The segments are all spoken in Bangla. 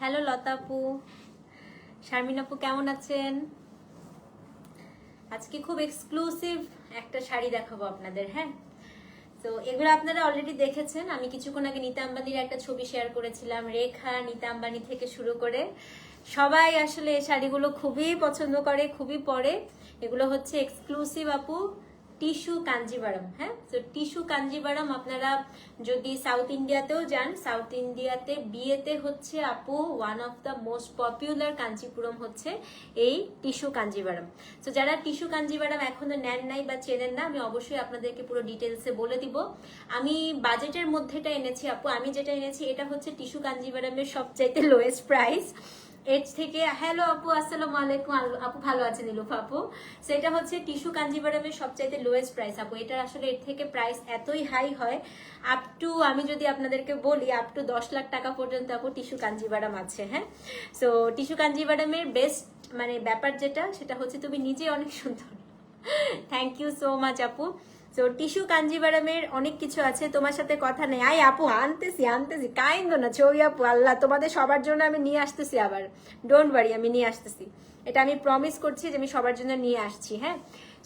হ্যালো লতা আপু। শারমিন আপু, কেমন আছেন? আজকে খুব এক্সক্লুসিভ একটা শাড়ি দেখাবো আপনাদের হ্যাঁ? তো এগুলো আপনারা অলরেডি দেখেছেন। আমি কিছুক্ষণ আগে নিতা আম্বানির একটা ছবি শেয়ার করেছিলাম, রেখা নিতা আম্বানি থেকে শুরু করে। সবাই আসলে এই শাড়িগুলো খুবই পছন্দ করে, খুবই পরে। এগুলো হচ্ছে এক্সক্লুসিভ আপু। টিস্যু কাঞ্জিবারম হ্যাঁ? তো টিস্যু কাঞ্জিবারম আপনারা যদি সাউথ ইন্ডিয়াতেও যান সাউথ ইন্ডিয়াতে বিয়েতে হচ্ছে আপু one of the most popular Kanchipuram হচ্ছে এই টিস্যু কাঞ্জিবারম। তো যারা টিস্যু কাঞ্জিবারম এখনও নেন নাই বা চেনেন না, আমি অবশ্যই আপনাদেরকে পুরো ডিটেলসে বলে দিব। আমি বাজেটের মধ্যেটা এনেছি আপু। আমি যেটা এনেছি, এটা হচ্ছে টিস্যু কাঞ্জিবারমের সবচাইতে লোয়েস্ট প্রাইস এর থেকে হ্যালো আপু, আসসালামু আলাইকুম। আল- আপু ভালো আছেন, ইলুফ আপু? সেটা হচ্ছে টিস্যু কাঞ্জিবারামের সবচাইতে লোয়েস্ট প্রাইস আপু। এটা আসলে এর থেকে প্রাইস এতই হাই হয় আপ টু আমি যদি আপনাদেরকে বলি আপ টু দশ লাখ টাকা পর্যন্ত, আপু, টিস্যু কাঞ্জিবারাম আছে হ্যাঁ? সো টিস্যু কাঞ্জিবারামের বেস্ট মানে ব্যাপার যেটা, সেটা হচ্ছে তুমি নিজে অনেক সুন্দর। থ্যাংক ইউ সো মাচ আপু। তো টিস্যু কাঞ্জিবারামের অনেক কিছু আছে, তোমার সাথে কথা নেই। আই আপু, আনতেছি আনতেছি। কাইন্দ না, ছবি আপু, আল্লাহ, তোমাদের সবার জন্য আমি নিয়ে আসতেছি আবার। ডোন্ট ওয়ারি আমি নিয়ে আসতেছি। এটা আমি প্রমিস করছি যে আমি সবার জন্য নিয়ে আসছি হ্যাঁ?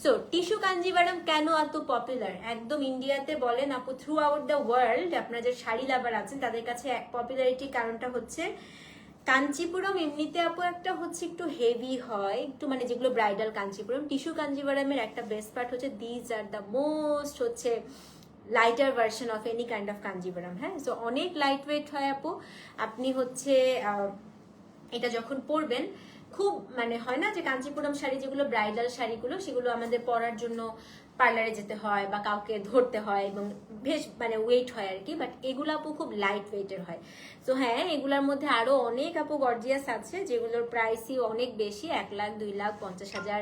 সো টিস্যু কাঞ্জিবারাম কেন এত পপুলার একদম ইন্ডিয়াতে বলেন আপু থ্রু আউট দ্য ওয়ার্ল্ড আপনার যে শাড়ি লাভার আছেন, তাদের কাছে এক পপুলারিটির কারণটা হচ্ছে কাঞ্চিপুরম এমনিতে আপু একটা হচ্ছে একটু হেভি হয়। একটু মানে যেগুলো ব্রাইডাল কাঞ্চিপুরম টিস্যু কাঞ্জিপুরমের একটা বেস্ট পার্ট হচ্ছে দিজ আর দ্য মোস্ট হচ্ছে lighter version of any kind of Kanchipuram হ্যাঁ? সো অনেক লাইট ওয়েট হয় আপু। আপনি হচ্ছে এটা যখন পরবেন, খুব মানে হয় না যে কাঞ্চিপুরম শাড়ি যেগুলো ব্রাইডাল শাড়িগুলো, সেগুলো আমাদের পরার জন্য পার্লারে যেতে হয় বা কাউকে ধরতে হয় এবং বেশ মানে ওয়েট হয় আর কি বাট এগুলো আপু খুব লাইট ওয়েটের হয়। তো হ্যাঁ এগুলোর মধ্যে আরও অনেক আপু গর্জিয়াস আছে, যেগুলোর প্রাইসই অনেক বেশি, এক লাখ, দুই লাখ, পঞ্চাশ হাজার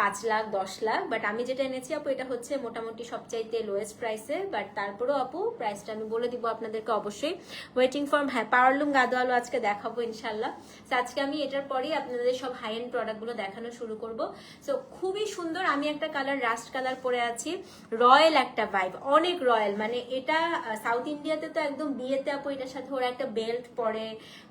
পাঁচ লাখ, দশ লাখ বাট আমি যেটা এনেছি আপু, এটা হচ্ছে মোটামুটি সবচাইতে লোয়েস্ট প্রাইসে বাট তারপরেও আপু প্রাইসটা আমি বলে দিব আপনাদেরকে অবশ্যই। ওয়েটিং ফর্ম হ্যাঁ পাওয়ারলুম গাদোয়ালো আজকে দেখাবো ইনশাল্লাহ সো আজকে আমি এটার পরেই আপনাদের সব হাই এন্ড প্রোডাক্টগুলো দেখানো শুরু করব। সো খুবই সুন্দর, আমি একটা কালার রাস্ট কালার পরে আছি। রয়্যাল একটা ভাইব অনেক রয়্যাল মানে এটা সাউথ ইন্ডিয়াতে তো একদম বিয়েতে আপু, এটার সাথে ওরা একটা বেল্ট পরে,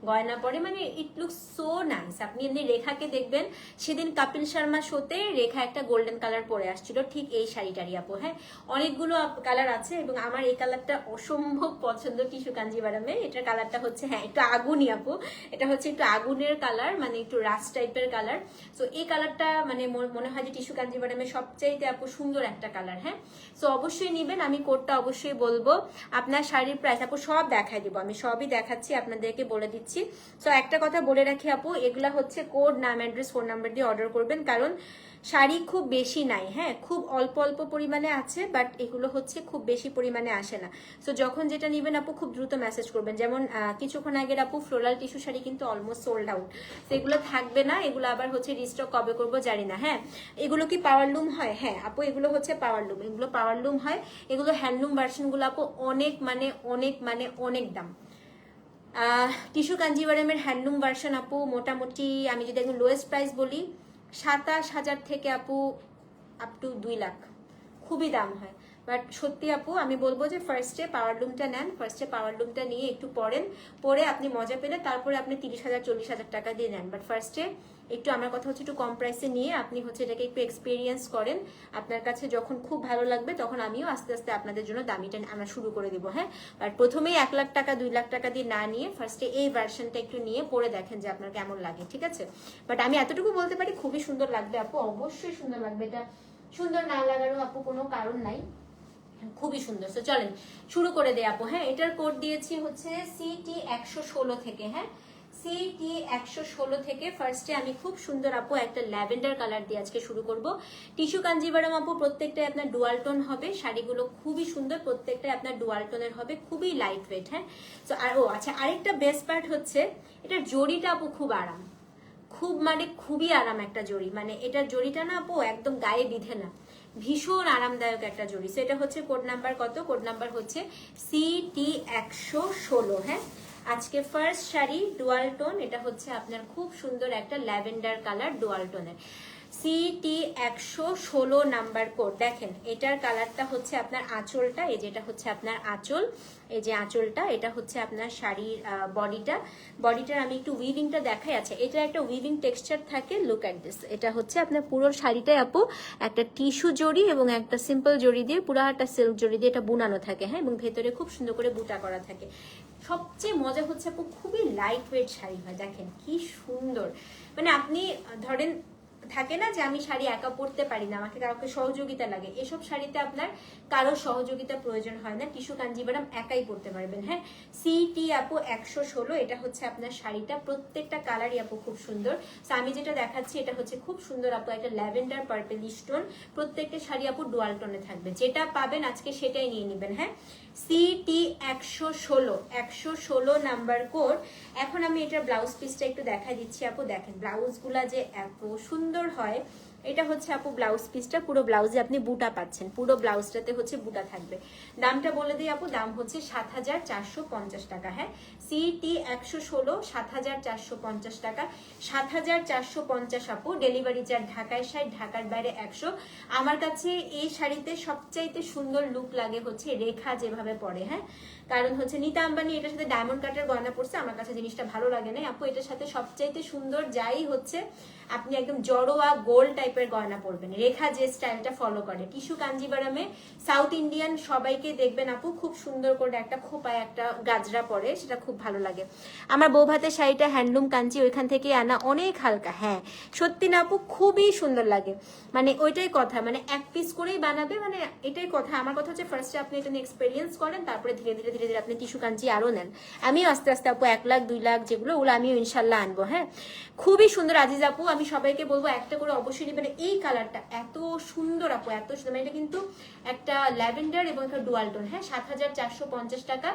গয়না পরে মানে ইট লুক সো নাইস আপনি এমনি রেখাকে দেখবেন, সেদিন কপিল শর্মা শোতে রেখা একটা গোল্ডেন কালার পরে আসছিল, ঠিক এই শাড়িটারই আপু হ্যাঁ? অনেকগুলো কালার আছে এবং আমার এই কালারটা অসম্ভব পছন্দ টিস্যু কাঞ্জিবারামের এটার কালারটা হচ্ছে হ্যাঁ একটু আগুনই আপু। এটা হচ্ছে একটু আগুনের কালার মানে একটু রাস টাইপের কালার তো এই কালারটা মানে মনে- হয় যে টিস্যু কাঞ্জিবারামের সবচাইতে আপু সুন্দর একটা কালার হ্যাঁ? তো অবশ্যই নিবেন, আমি কোডটা অবশ্যই বলব। আপনার শাড়ির প্রাইস আপু সব দেখাই দিব, আমি সবই দেখাচ্ছি, আপনাদেরকে বলে দিচ্ছি। তো একটা কথা বলে রাখি আপু, এগুলা হচ্ছে কোড নাম অ্যাড্রেস ফোন নাম্বার দিয়ে অর্ডার করবেন, কারণ শাড়ি খুব বেশি নাই হ্যাঁ? খুব অল্প অল্প পরিমাণে আছে বাট এগুলো হচ্ছে খুব বেশি পরিমাণে আসে না। সো যখন যেটা নেবেন আপু, খুব দ্রুত মেসেজ করবেন। যেমন কিছুক্ষণ আগের আপু ফ্লোরাল টিস্যু শাড়ি কিন্তু অলমোস্ট সোল্ড আউট তো এগুলো থাকবে না, এগুলো আবার হচ্ছে রিস্টক কবে করব জানি না হ্যাঁ? এগুলো কি পাওয়ার লুম হয়? হ্যাঁ আপু, এগুলো হচ্ছে পাওয়ার লুম এগুলো পাওয়ার লুম হয়, এগুলো হ্যান্ডলুম ভার্সনগুলো আপু, অনেক মানে অনেক মানে অনেক দাম। টিস্যু কাঞ্জিবারামের হ্যান্ডলুম ভার্সন আপু, মোটামুটি আমি যদি একদম লোয়েস্ট প্রাইস বলি সাতাশ হাজার থেকে আপু আপ টু দুই লাখ। খুবই দাম হয়। বাট সত্যি আপু, আমি বলব যে ফার্স্টে পাওয়ার লুমটা নেন ফার্স্টে পাওয়ার লুমটা নিয়ে একটু পড়েন, পরে আপনি মজা পেলে তারপরে আপনি তিরিশ হাজার, চল্লিশ হাজার টাকা দিয়ে নেন। বাট ফার্স্টে একটু আমার কথা হচ্ছে একটু কম প্রাইসে নিয়ে আপনি হচ্ছে এটাকে একটু এক্সপিরিয়েন্স করেন। আপনার কাছে যখন খুব ভালো লাগবে তখন আমিও আস্তে আস্তে আপনাদের জন্য দামিটা আমরা শুরু করে দিব হ্যাঁ? বাট প্রথমেই এক লাখ টাকা, দুই লাখ টাকা দিয়ে না নিয়ে ফার্স্টে এই ভার্সনটা একটু নিয়ে পরে দেখেন যে আপনার কেমন লাগে, ঠিক আছে? বাট আমি এতটুকু বলতে পারি, খুবই সুন্দর লাগবে আপু, অবশ্যই সুন্দর লাগবে। এটা সুন্দর না লাগারও আপু কোনো কারণ নাই। খুবই সুন্দর। চলেন, শুরু করে দেয় আপু হ্যাঁ? এটার কোড দিয়েছি হচ্ছে সিটি একশো ষোলো থেকে হ্যাঁ? সিটি একশো ষোলো থেকে ফার্স্টে আমি খুব সুন্দর আপু একটা ল্যাভেন্ডার কালার দিয়ে আজকে শুরু করব। টিস্যু কাঞ্জিবারাম আপু, প্রত্যেকটাই আপনার ডুয়াল টোন হবে, শাড়িগুলো খুবই সুন্দর, প্রত্যেকটাই আপনার ডুয়াল টোনের হবে, খুবই লাইট ওয়েট হ্যাঁ? তো আর ও আচ্ছা আরেকটা বেস্ট পার্ট হচ্ছে, এটার জড়িটা আপু খুব আরাম। খুব মানে খুবই আরাম একটা জড়ি মানে এটার জড়িটা না আপু একদম গায়ে বিধে না, ভীষণ আরামদায়ক একটা জড়ি। সো এটা হচ্ছে কোড নাম্বার কত? কোড নাম্বার হচ্ছে সিটি একশো ষোলো হ্যাঁ? আজকে ফার্স্ট শাড়ি ডুয়াল টোন এটা হচ্ছে আপনার খুব সুন্দর একটা ল্যাভেন্ডার কালার ডুয়াল টোনের সিটি একশো ষোলো নাম্বার কোড দেখেন, এটার কালারটা হচ্ছে আপনার আঁচলটা, এই যেটা হচ্ছে আপনার আঁচল, এই যে আঁচলটা, এটা হচ্ছে আপনার শাড়ির বডিটা বডিটার আমি একটু উইভিংটা দেখাই আছে এটা একটা উইভিং টেক্সচার থাকে লুক অ্যাট দিস এটা হচ্ছে আপনার পুরো শাড়িটাই আপু, একটা টিস্যু জড়ি এবং একটা সিম্পল জড়ি দিয়ে পুরো একটা সিল্ক জড়ি দিয়ে এটা বুনানো থাকে হ্যাঁ এবং ভেতরে খুব সুন্দর করে বুটা করা থাকে। সবচেয়ে মজা হচ্ছে আপু খুবই লাইট ওয়েট শাড়ি হয়। দেখেন কি সুন্দর। মানে আপনি, ধরেন থাকে না যে আমি শাড়ি একা পরতে পারি না, আমাকে কাউকে সহযোগিতা লাগে। এসব শাড়িতে আপনার কারও সহযোগিতা প্রয়োজন হয় না। টিস্যু কাঞ্জিবারাম একাই পরতে পারবেন হ্যাঁ? সিটি আপু একশো ষোলো, এটা হচ্ছে আপনার শাড়িটা। প্রত্যেকটা কালারই আপু খুব সুন্দর। তো আমি যেটা দেখাচ্ছি, এটা হচ্ছে খুব সুন্দর আপু, একটা ল্যাভেন্ডার পার্পেল স্টোন। প্রত্যেকটা শাড়ি আপু ডুয়াল টোনে থাকবে। যেটা পাবেন আজকে সেটাই নিয়ে নেবেন হ্যাঁ? সিটি একশো ষোলো একশো ষোলো নাম্বার কোড। এখন আমি এটার ব্লাউজ পিসটা একটু দেখা দিচ্ছি আপু। দেখেন, ব্লাউজগুলা যে এত সুন্দর হয়, এটা হচ্ছে আপু ব্লাউজ পিসটা পুরো ব্লাউজে আপনি বুটা পাচ্ছেন, পুরো ব্লাউজটাতে হচ্ছে বুটা থাকবে। দামটা বলে দিই আপু, দাম হচ্ছে সাত হাজার চারশো পঞ্চাশ টাকা হ্যাঁ? সিটি একশো ষোলো, সাত হাজার চারশো পঞ্চাশ টাকা। সাত হাজার চারশো পঞ্চাশ আপু ডেলিভারি চার্জ ঢাকায় ষাট, ঢাকার বাইরে একশো। আমার কাছে এই শাড়িতে সবচাইতে সুন্দর লুক লাগে হচ্ছে রেখা যেভাবে পড়ে হ্যাঁ? কারণ হচ্ছে নিতা আম্বানি এটার সাথে ডায়মন্ড কাটের গয়না পড়ছে আমার কাছে জিনিসটা ভালো লাগে না আপু, এটার সাথে সবচাইতে সুন্দর যাই হচ্ছে, আপনি একদম জড়োয়া গোল টাইপের গয়না পরবেন। রেখা যে স্টাইলটা ফলো করে। টিস্যু কাঞ্জিবারামে সাউথ ইন্ডিয়ান সবাইকে দেখবেন আপু, খুব সুন্দর করে একটা খোপায় একটা গাজরা পরে, সেটা খুব ভালো লাগে। আমার বৌভাতের শাড়িটা হ্যান্ডলুম কাঞ্জি ওইখান থেকে আনা অনেক হালকা হ্যাঁ। সত্যি না আপু, খুবই সুন্দর লাগে। মানে ওইটাই কথা মানে এক পিস করেই বানাবে মানে এটাই কথা। আমার কথা হচ্ছে ফার্স্টে আপনি এটা নিয়ে এক্সপেরিয়েন্স করেন, তারপরে ধীরে ধীরে ধীরে ধীরে আপনি টিস্যু কাঞ্চি আরও নেন। আমিও আস্তে আস্তে আপু এক লাখ, দুই লাখ যেগুলো, ওগুলো আমিও ইনশাল্লাহ আনব হ্যাঁ? খুবই সুন্দর আজিজ আপু, আমি সবাইকে বলব একটা করে অবশ্যই নেবেন। এই কালারটা এত সুন্দর আপু, এত সুন্দর। মানে এটা কিন্তু একটা ল্যাভেন্ডার এবং একটা ডুয়াল টোন হ্যাঁ? সাত হাজার চারশো পঞ্চাশ টাকা।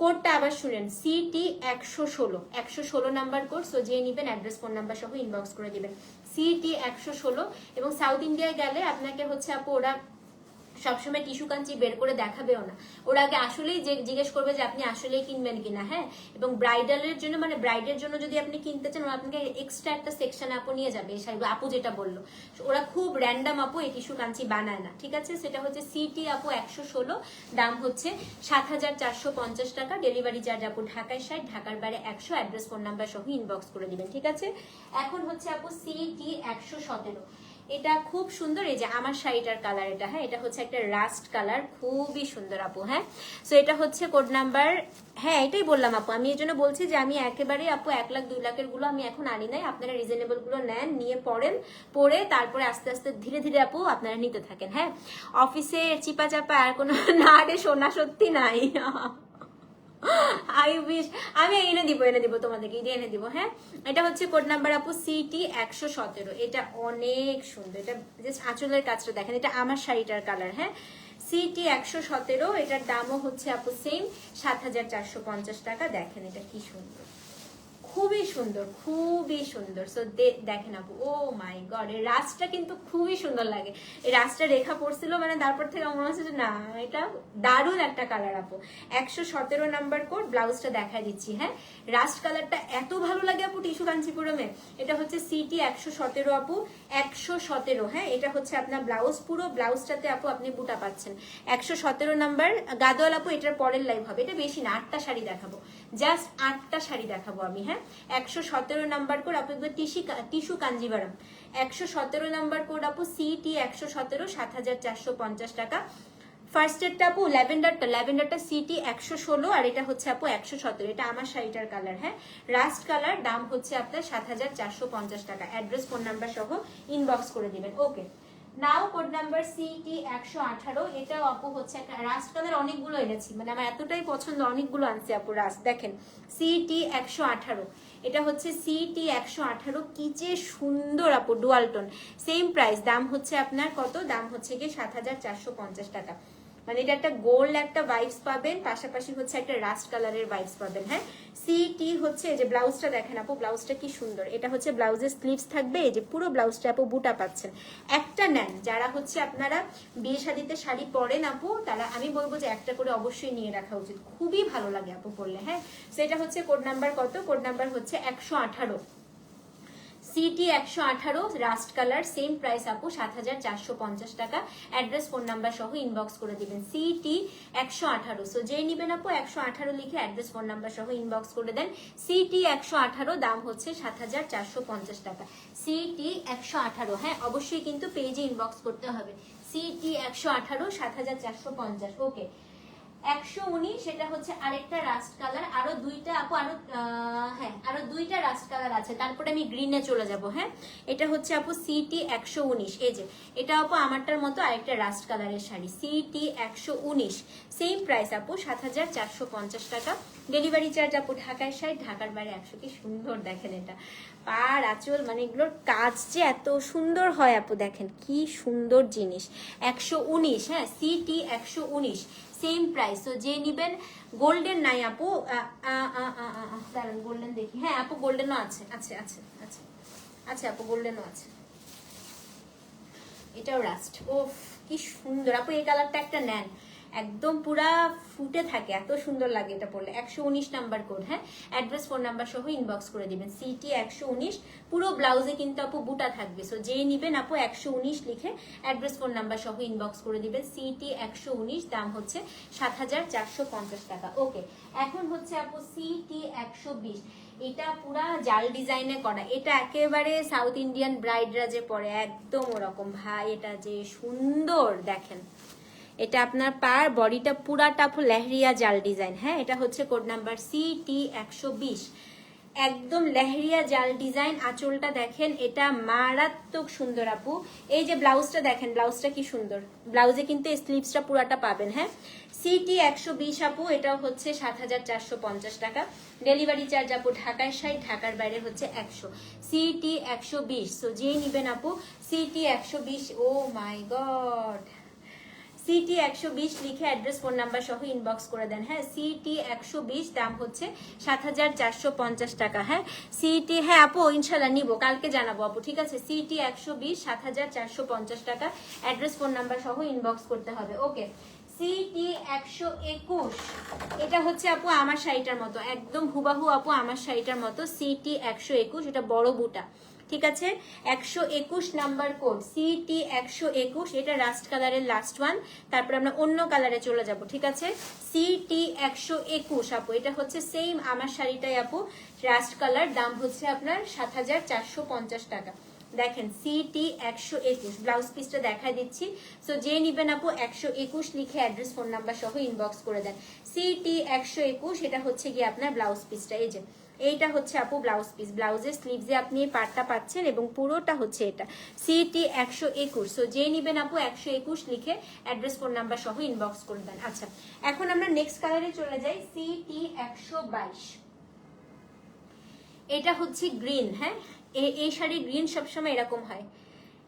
কোডটা আবার শুনেন সিটি একশো ষোলো একশো ষোলো নাম্বার কোড। সো যে নিবেন অ্যাড্রেস ফোন নাম্বার সহ ইনবক্স করে দিবেন। সিটি একশো ষোলো এবং সাউথ ইন্ডিয়ায় গেলে আপনাকে হচ্ছে আপু ওরা সবসময় টিস্যু কাঞ্চি বের করে দেখাবেও না। ওরা আগে আসলেই যে জিজ্ঞেস করবে যে, আপনি আসলেই কিনবেন কিনা? হ্যাঁ? এবং ব্রাইডালের জন্য মানে ব্রাইডের জন্য যদি আপনি কিনতে চান, ওরা আপনাকে এক্সট্রা একটা সেকশন আপু নিয়ে যাবে আপু যেটা বলল। ওরা খুব র্যান্ডাম আপু এই টিস্যু কাঞ্চি বানায় না, ঠিক আছে? সেটা হচ্ছে সিটি আপু একশো ষোলো, দাম হচ্ছে সাত হাজার চারশো পঞ্চাশ টাকা। ডেলিভারি চার্জ আপু ঢাকায় ষাট, ঢাকার বাইরে একশো অ্যাড্রেস ফোন নাম্বার সহ ইনবক্স করে দিবেন, ঠিক আছে? এখন হচ্ছে আপু সিটি একশো সতেরো। এটা খুব সুন্দর, এই যে আমার শাড়িটার কালার এটা হ্যাঁ এটা হচ্ছে একটা রাস্ট কালার খুবই সুন্দর আপু হ্যাঁ। সো এটা হচ্ছে কোড নাম্বার হ্যাঁ এটাই বললাম আপু, আমি এই জন্য বলছি যে আমি একেবারে আপু এক লাখ, দুই লাখেরগুলো আমি এখন আনি নাই, আপনারা রিজনেবলগুলো নেন, নিয়ে পড়েন পরে তারপরে আস্তে আস্তে ধীরে ধীরে আপু আপনারা নিতে থাকেন হ্যাঁ। অফিসে চিপা চাপা আর কোনো না রে, সোনা সত্যি নাই। আই উইশ আমি এনে দিব এনে দিব তোমাদেরকে এটা এনে দিব হ্যাঁ? এটা হচ্ছে কোড নাম্বার আপু সিটি একশো সতেরো। এটা অনেক সুন্দর, এটা জাস্ট আঁচলের কাজটা দেখেন, এটা আমার শাড়িটার কালার হ্যাঁ? সিটি একশো সতেরো, এটার দামও হচ্ছে আপু সেম সাত হাজার চারশো পঞ্চাশ টাকা, দেখেন এটা কি সুন্দর। খুবই সুন্দর খুবই সুন্দর। সো দেখেন আপু ও মাই গড এই রাসটা কিন্তু খুবই সুন্দর লাগে। এই রাসটা রেখা পড়ছিল মানে তারপর থেকে আমার মনে হচ্ছে যে না, এটা দারুণ একটা কালার আপু। একশো সতেরো নাম্বার কোড ব্লাউজটা দেখাই দিচ্ছি হ্যাঁ? রাস্ট কালারটা এত ভালো লাগে আপু টিসু কাঞ্চিপুরমে। এটা হচ্ছে সিটি একশো সতেরো আপু, একশো সতেরো হ্যাঁ? এটা হচ্ছে আপনার ব্লাউজ পুরো ব্লাউজটাতে আপু আপনি বুটা পাচ্ছেন। একশো সতেরো নাম্বার গাদোয়াল আপু, এটার পরের লাইভ হবে। এটা বেশি না, আটটা শাড়ি দেখাবো। জাস্ট আটটা শাড়ি দেখাবো আমি হ্যাঁ? একশো সতেরো নাম্বার কোড আপু টিসি টিস্যু কাঞ্জিবারাম। একশো সতেরো নাম্বার কোড আপু সিটি একশো সতেরো, সাত হাজার চারশো পঞ্চাশ টাকা। ফার্স্ট এডটা আপু ল্যাভেন্ডারটা ল্যাভেন্ডারটা সিটি একশো ষোলো আর এটা হচ্ছে আপু একশো সতেরো। এটা আমার শাড়িটার কালার হ্যাঁ? রাস্ট কালার দাম হচ্ছে আপনার সাত হাজার চারশো পঞ্চাশ টাকা। অ্যাড্রেস ফোন নাম্বার সহ ইনবক্স করে দিবেন। Okay now code number CT একশো আঠারো, এটা আপু হচ্ছে রাস্ট কালার অনেকগুলো এনেছি। মানে আমার এতটাই পছন্দ, অনেকগুলো আনছে আপু রাস্ট দেখেন সিটি একশো আঠারো, এটা হচ্ছে সিটি একশো আঠারো, কি যে সুন্দর আপু ডুয়ালটন সেম প্রাইস দাম হচ্ছে আপনার কত? দাম হচ্ছে গিয়ে সাত হাজার চারশো পঞ্চাশ টাকা। মানে এটা একটা গোল্ড একটা ভাইবস পাবেন, পাশাপাশি হচ্ছে একটা রাস্ট কালারের ভাইবস পাবেন হ্যাঁ? সিটি হচ্ছে যে ব্লাউজটা দেখেন আপু ব্লাউজটা কি সুন্দর। এটা হচ্ছে ব্লাউজের স্লিভস থাকবে, এই যে পুরো ব্লাউজটা আপু বুটা পাচ্ছেন। একটা নেন, যারা হচ্ছে আপনারা বিয়ে শাদিতে শাড়ি পরেন আপু, তারা আমি বলব যে একটা করে অবশ্যই নিয়ে রাখা উচিত। খুবই ভালো লাগে আপু পরলে হ্যাঁ? সেটা হচ্ছে কোড নাম্বার কত? কোড নাম্বার হচ্ছে একশো আঠারো। সিটি একশো আঠারো, রাস্ট কালার সেম প্রাইস আপু, সাত হাজার চারশো পঞ্চাশ টাকা। অ্যাড্রেস ফোন নাম্বার সহ ইনবক্স করে দিবেন। সিটি একশো আঠারো। সো যে নিবেন আপু, একশো আঠারো লিখে অ্যাড্রেস ফোন নাম্বার সহ ইনবক্স করে দেন। সিটি একশো আঠারো, দাম হচ্ছে সাত হাজার চারশো পঞ্চাশ টাকা। সিটি একশো আঠারো হ্যাঁ অবশ্যই কিন্তু পেজে ইনবক্স করতে হবে। সিটি একশো আঠারো, সাত হাজার চারশো পঞ্চাশ ওকে একশো উনিশ, সেটা হচ্ছে আরেকটা রাস্ট কালার দুইটা আপু হ্যাঁ দুইটা রাস্ট কালার আছে। তারপরে আমি চলে হ্যাঁ? এটা হচ্ছে আপু একশো উনিশ। এটা আপু আমারটার মতো আরেকটা রাস্ট কালারের শাড়ি। সিটি একশো উনিশ। প্রাইস আপু, সাত হাজার চারশো পঞ্চাশ টাকা। ডেলিভারি চার্জ আপু ঢাকার সাইড ঢাকার বাইরে। একশো কি সুন্দর দেখেন এটা। পার আঁচল মানে এগুলোর কাজ যে এত সুন্দর হয় আপু দেখেন, কি সুন্দর জিনিস। একশো উনিশ হ্যাঁ সিটি একশো উনিশ সেম প্রাইস তো যে নিবেন গোল্ডেন নাই আপু দাঁড়ান গোল্ডেন দেখি। হ্যাঁ আপু গোল্ডেনও আছে আছে আছে আছে আছে আপু গোল্ডেনও আছে। এটাও রাস্ট ও কি সুন্দর। আপু, এই কালারটা একটা নেন। একদম পুরা ফুটে থাকে, এত সুন্দর লাগে এটা পড়লে। একশো উনিশ নাম্বার কোড হ্যাঁ? অ্যাড্রেস ফোন নাম্বার সহ ইনবক্স করে দিবেন। সিটি একশো উনিশ, পুরো ব্লাউজে কিন্তু আপু বুটা থাকবে। সো যেই নিবেন আপু একশো উনিশ লিখে অ্যাড্রেস ফোন নাম্বার সহ ইনবক্স করে দিবেন। সিটি একশো উনিশ, দাম হচ্ছে সাত হাজার চারশো পঞ্চাশ টাকা। ওকে এখন হচ্ছে আপু সিটি একশো বিশ। এটা পুরা জাল ডিজাইনে করা। এটা একেবারে সাউথ ইন্ডিয়ান ব্রাইডরা যে পরে, একদম ওরকম। ভাই, এটা যে সুন্দর, দেখেন। এটা আপনার পার বডিটা পুরাটা লেহরিয়া জাল ডিজাইন হ্যাঁ? এটা হচ্ছে কোড নাম্বার সি টি একশো বিশ। একদম লেহরিয়া জাল ডিজাইন, আঁচলটা দেখেন, এটা মারাত্মক সুন্দর আপু। এই যে ব্লাউজটা দেখেন, ব্লাউজটা কি সুন্দর। ব্লাউজে কিন্তু স্লিভসটা পুরাটা পাবেন হ্যাঁ? সিটি একশো বিশ আপু এটা হচ্ছে সাত হাজার চারশো পঞ্চাশ টাকা। ডেলিভারি চার্জ আপু ঢাকায় সাইড ঢাকার বাইরে হচ্ছে একশো। সিটি একশো বিশ সো যেই নিবেন আপু সিটি একশো বিশ ও মাই গড সিটি একশো বিশ লিখে অ্যাড্রেস ফোন নাম্বার সহ ইনবক্স করে দেন। হ্যাঁ সিটি একশো বিশ দাম হচ্ছে সাত হাজার চারশো পঞ্চাশ টাকা। হ্যাঁ সিটি হ্যাঁ আপু ইনশাল্লাহ নিবো, কালকে জানাব আপু, ঠিক আছে? সিটি একশো বিশ, সাত হাজার চারশো পঞ্চাশ টাকা অ্যাড্রেস ফোন নাম্বার সহ ইনবক্স করতে হবে। ওকে সিটি একশো একুশ, এটা হচ্ছে আপু আমার শাড়িটার মতো, একদম হুবাহু আপু আমার শাড়িটার মতো সিটি একশো একুশ, এটা বড় বুটা। ঠিক আছে? একশো একুশ নাম্বার কোড। সিটি একশো একুশ, এটা রাস্ট কালারের লাস্ট ওয়ান তারপর আমরা অন্য কালারে চলে যাব, ঠিক আছে? সি টি একশো একুশ, আপু, এটা হচ্ছে সেম আমার শাড়িটাই, আপু। রাস্ট কালার, দাম হচ্ছে আপনার সাত হাজার চারশো পঞ্চাশ টাকা। দেখেন সিটি একশো একুশ ব্লাউজ পিসটা দেখাই দিচ্ছি। সো যে নিবেন আপু, একশো একুশ লিখে অ্যাড্রেস ফোন নাম্বার সহ ইনবক্স করে দেন। সিটি একশো একুশ, এটা হচ্ছে গিয়ে আপনার ব্লাউজ পিসটা এই যে, এইটা হচ্ছে আপু ব্লাউজ পিস ব্লাউজের স্লিভসে আপনি এই পার্টটা পাচ্ছেন এবং পুরোটা হচ্ছে এটা। সিটি একশো একুশ সো যে নিবেন আপু, একশো একুশ লিখে অ্যাড্রেস ফোন নাম্বার সহ ইনবক্স করে দেন। আচ্ছা এখন আমরা নেক্সট কালারে চলে যাই। সিটি একশো বাইশ। এটা হচ্ছে গ্রিন হ্যাঁ? এই শাড়ি গ্রিন সবসময় এরকম হয়।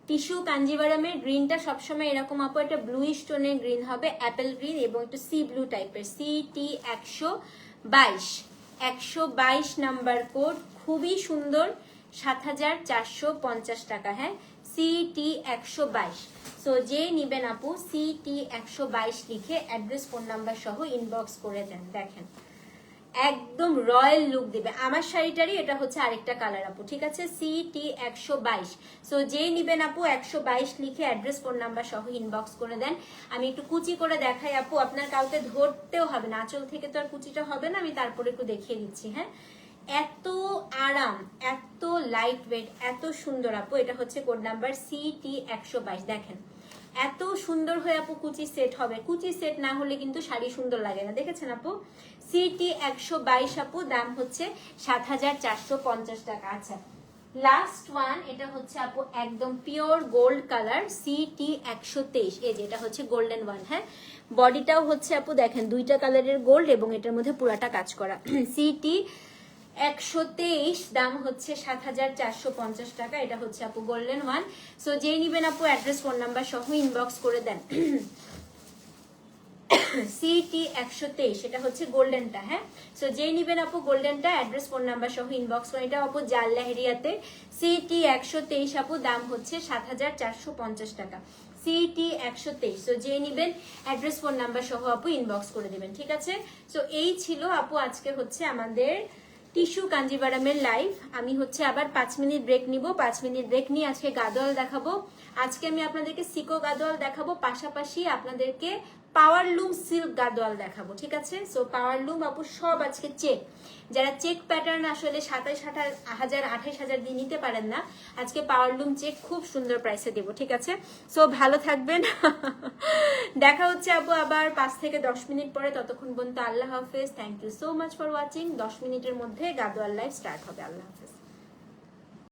টিস্যু কাঞ্জিভারামের গ্রিনটা সবসময় এরকম আপু, একটা ব্লুইশ টোনের গ্রিন হবে অ্যাপেল গ্রিন এবং একটু সি ব্লু টাইপের সি টি একশো বাইশ। একশো বাইশ নাম্বার কোড খুবই সুন্দর, সাত হাজার চারশো পঞ্চাশ টাকা হ্যাঁ? সি টি একশো বাইশ। সো যে নিবেন আপু সি টি একশো বাইশ লিখে অ্যাড্রেস ফোন নাম্বার সহ ইনবক্স করে দেন, দেখেন। একদম রয়্যাল লুক দিবে। আমার শাড়িটারই এটা হচ্ছে আরেকটা কালার আপু, ঠিক আছে? সি টি একশো বাইশ। সো যেই নিবেন আপু, একশো বাইশ লিখে অ্যাড্রেস ফোন নাম্বার সহ ইনবক্স করে দেন। আমি একটু কুচি করে দেখাই আপু, আপনার কাউকে ধরতেও হবে না। আঁচল থেকে তো আর কুচিটা হবে না, আমি তারপরে একটু দেখিয়ে দিচ্ছি হ্যাঁ? এত আরাম, এত লাইট ওয়েট এত সুন্দর আপু, এটা হচ্ছে কোড নাম্বার সি টি একশো বাইশ। দেখেন, এত সুন্দর হয়ে আপু কুচি সেট হবে। কুচি সেট না হলে কিন্তু শাড়ি সুন্দর লাগে না। দেখেছেন আপু? সিটি একশো বাইশ আপু, দাম হচ্ছে সাত হাজার চারশো পঞ্চাশ টাকা। আচ্ছা লাস্ট ওয়ান এটা হচ্ছে আপু একদম পিওর গোল্ড কালার সিটি একশো তেইশ। এই যে, এটা হচ্ছে গোল্ডেন ওয়ান হ্যাঁ? বডিটাও হচ্ছে আপু, দেখেন, দুইটা কালারের গোল্ড এবং এটার মধ্যে পুরাটা কাজ করা। সিটি একশো তেইশ, দাম হচ্ছে সাত হাজার চারশো পঞ্চাশ টাকা। এটা হচ্ছে আপু গোল্ডেন ওয়ান সো যেই নিবেন আপু অ্যাড্রেস ফোন নাম্বার সহ ইনবক্স করে দেন। সিটি একশো তেইশ, এটা হচ্ছে গোল্ডেনটা হ্যাঁ? সো যেই নিবেন আপু গোল্ডেনটা অ্যাড্রেস ফোন নাম্বার সহ ইনবক্স করে এটা আপু জাল লেহেরিয়াতে সিটি একশো তেইশ আপু, দাম হচ্ছে সাত হাজার চারশো পঞ্চাশ টাকা। সিটি একশো তেইশ সো যে নিবেন অ্যাড্রেস ফোন নাম্বার সহ আপু ইনবক্স করে দিবেন, ঠিক আছে? সো এই ছিল আপু আজকে হচ্ছে আমাদের টিস্যু কাঞ্জিবারামের লাইভ আমি হচ্ছে আবার পাঁচ মিনিট ব্রেক নিব। পাঁচ মিনিট ব্রেক নিয়ে আজকে গাদোয়াল দেখাবো। আজকে আমি আপনাদেরকে সিকো গাদোয়াল দেখাবো। পাশাপাশি আপনাদেরকে পাওয়ার লুম সিল্ক গাদোয়াল দেখাবো, ঠিক আছে? সো পাওয়ার লুম আপু সব আজকে চেক। যারা চেক প্যাটার্ন আসলে সাতাইশ হাজার আঠাইশ হাজার দিয়ে নিতে পারেন না, আজকে পাওয়ার লুম চেক খুব সুন্দর প্রাইসে দেবো, ঠিক আছে? সো ভালো থাকবেন। দেখা হচ্ছে আপু আবার পাঁচ থেকে দশ মিনিট পরে। ততক্ষণ পর্যন্ত আল্লাহ হাফেজ। Thank you so much for watching দশ মিনিটের মধ্যে গাদোয়াল লাইভ স্টার্ট হবে। আল্লাহ হাফেজ।